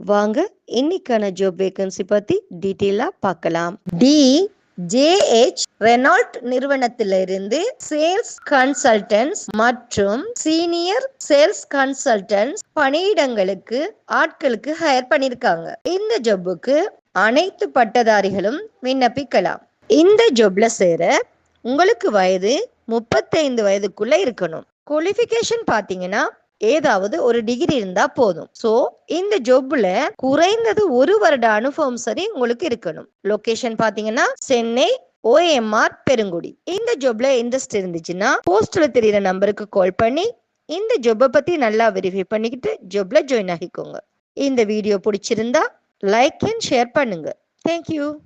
வாங்க இன்னைக்கான job vacancy பத்தி டீட்டெயிலா பார்க்கலாம். டி ஜேஹெச் ரெனால்ட் நிறுவனத்திலிருந்து சேல்ஸ் கன்சல்டன்ஸ் மற்றும் சீனியர் சேல்ஸ் கன்சல்டன்ஸ் பணியிடங்களுக்கு ஆட்களுக்கு ஹையர் பண்ணிருக்காங்க இந்த ஜப்புக்கு அனைத்து பட்டதாரிகளும் விண்ணப்பிக்கலாம். இந்த ஜொப்ல சேர உங்களுக்கு வயது முப்பத்தைந்து வயதுக்குள்ள இருக்கணும். குவாலிஃபிகேஷன் பாத்தீங்கன்னா ஏதாவது ஒரு டிகிரி இருந்தா போதும். சோ இந்த ஜொப்ல குறைந்தது ஒரு வருட அனுபவம் சரி உங்களுக்கு இருக்கணும். லொகேஷன் பாத்தீங்கன்னா சென்னை ஓஎம்ஆர் பெருங்குடி. இந்த ஜொப்ல இன்ட்ரெஸ்ட் இருந்துச்சுன்னா போஸ்ட்ல தெரியுற நம்பருக்கு கால் பண்ணி இந்த ஜொப்பை பத்தி நல்லா வெரிஃபை பண்ணிக்கிட்டு ஜொப்ல ஜாயின் ஆகிக்கோங்க. இந்த வீடியோ பிடிச்சிருந்தா லைக் அண்ட் ஷேர் பண்ணுங்க. Thank you